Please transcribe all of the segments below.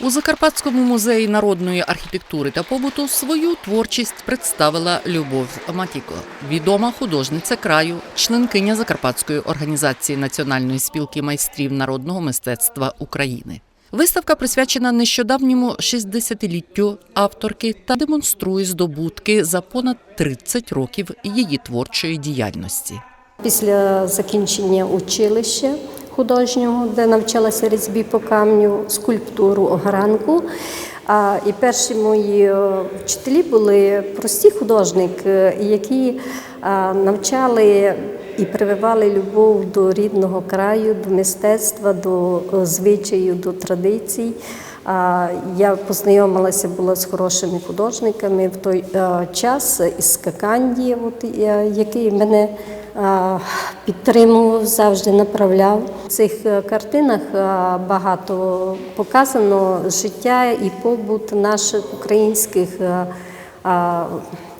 У Закарпатському музеї народної архітектури та побуту свою творчість представила Любов Матіко, відома художниця краю, членкиня Закарпатської організації Національної спілки майстрів народного мистецтва України. Виставка присвячена нещодавньому 60-літтю авторки та демонструє здобутки за понад 30 років її творчої діяльності. Після закінчення училища художнього, де навчалася різьбі по камню, скульптуру огранку. А, і перші мої е, вчителі були прості художники, які а, навчали і прививали любов до рідного краю, до мистецтва, до е, звичаю, до традицій. Я познайомилася була з хорошими художниками в той е, час із Каканді, е, який мене е, підтримував, завжди направляв. В цих е, картинах е, багато показано життя і побут наших українських е,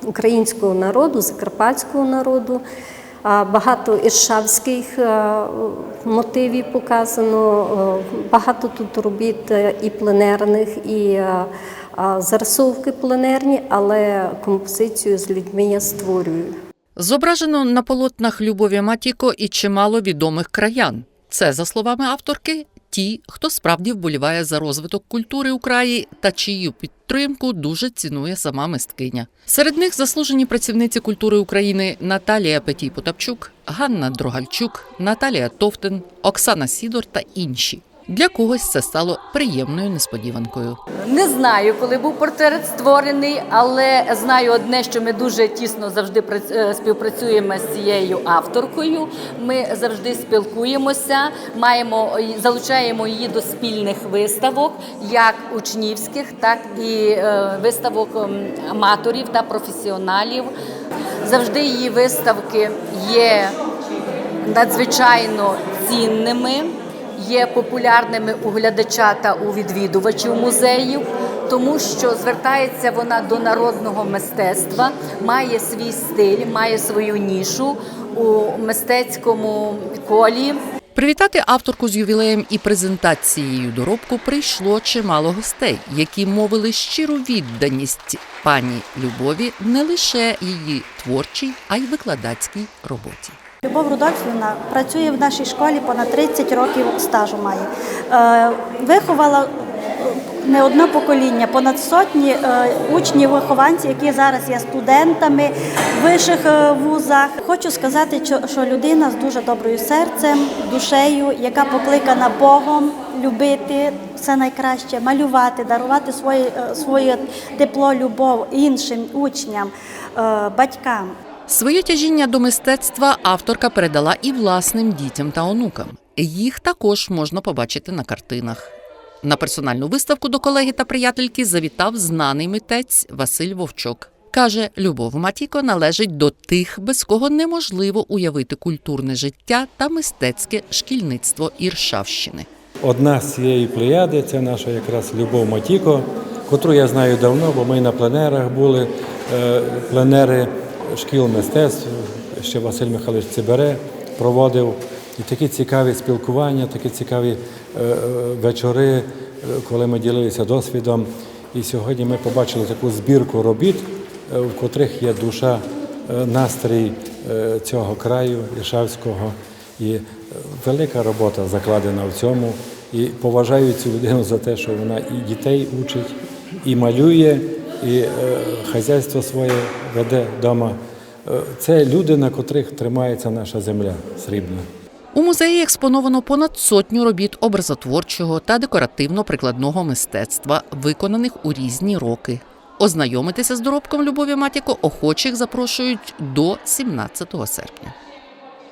українського народу, закарпатського народу. Багато іршавських мотивів показано, багато тут робіт і пленерних, і зарисовки пленерні, але композицію з людьми я створюю. Зображено на полотнах Любові Матіко і чимало відомих краян. Це, за словами авторки, ті, хто справді вболіває за розвиток культури у краї та чию підтримку дуже цінує сама мисткиня. Серед них заслужені працівниці культури України Наталія Петій Потапчук, Ганна Дрогальчук, Наталія Товтин, Оксана Сідор та інші. Для когось це стало приємною несподіванкою. Не знаю, коли був портрет створений, але знаю одне, що ми дуже тісно завжди е, співпрацюємо з цією авторкою. Ми завжди спілкуємося, маємо залучаємо її до спільних виставок, як учнівських, так і е, виставок ем, аматорів та професіоналів. Завжди її виставки є надзвичайно цінними, є популярними у глядача та у відвідувачів музеїв, тому що звертається вона до народного мистецтва, має свій стиль, має свою нішу у мистецькому колі. Привітати авторку з ювілеєм і презентацією доробку прийшло чимало гостей, які мовили щиру відданість пані Любові не лише її творчій, а й викладацькій роботі. Любов Рудольфівна працює в нашій школі понад 30 років стажу має. Е, виховала е, не одне покоління, понад сотні е, учнів, вихованців, які зараз є студентами в вищих вузах. Хочу сказати, що, людина з дуже доброю серцем, душею, яка покликана Богом любити все найкраще, малювати, дарувати своє, своє тепло, любов іншим учням, батькам. Своє тяжіння до мистецтва авторка передала і власним дітям та онукам. Їх також можна побачити на картинах. На персональну виставку до колеги та приятельки завітав знаний митець Василь Вовчок. Каже, Любов Матіко належить до тих, без кого неможливо уявити культурне життя та мистецьке шкільництво Іршавщини. Одна з цієї плеяди це наша якраз Любов Матіко, котру я знаю давно, бо ми на пленерах були, е, пленери шкіл мистецтв, ще Василь Михайлович Цибере проводив. І такі цікаві спілкування, такі цікаві е, е, вечори, е, коли ми ділилися досвідом. І сьогодні ми побачили таку збірку робіт, в котрих є душа, настрій цього краю Іршавського. І велика робота закладена в цьому. І поважаю цю людину за те, що вона і дітей учить, і малює, і е, хазяйство своє веде вдома. Е, Це люди, на котрих тримається наша земля срібна. У музеї експоновано понад сотню робіт образотворчого та декоративно-прикладного мистецтва, виконаних у різні роки. Ознайомитися з доробком Любові Матіко охочих запрошують до 17 серпня.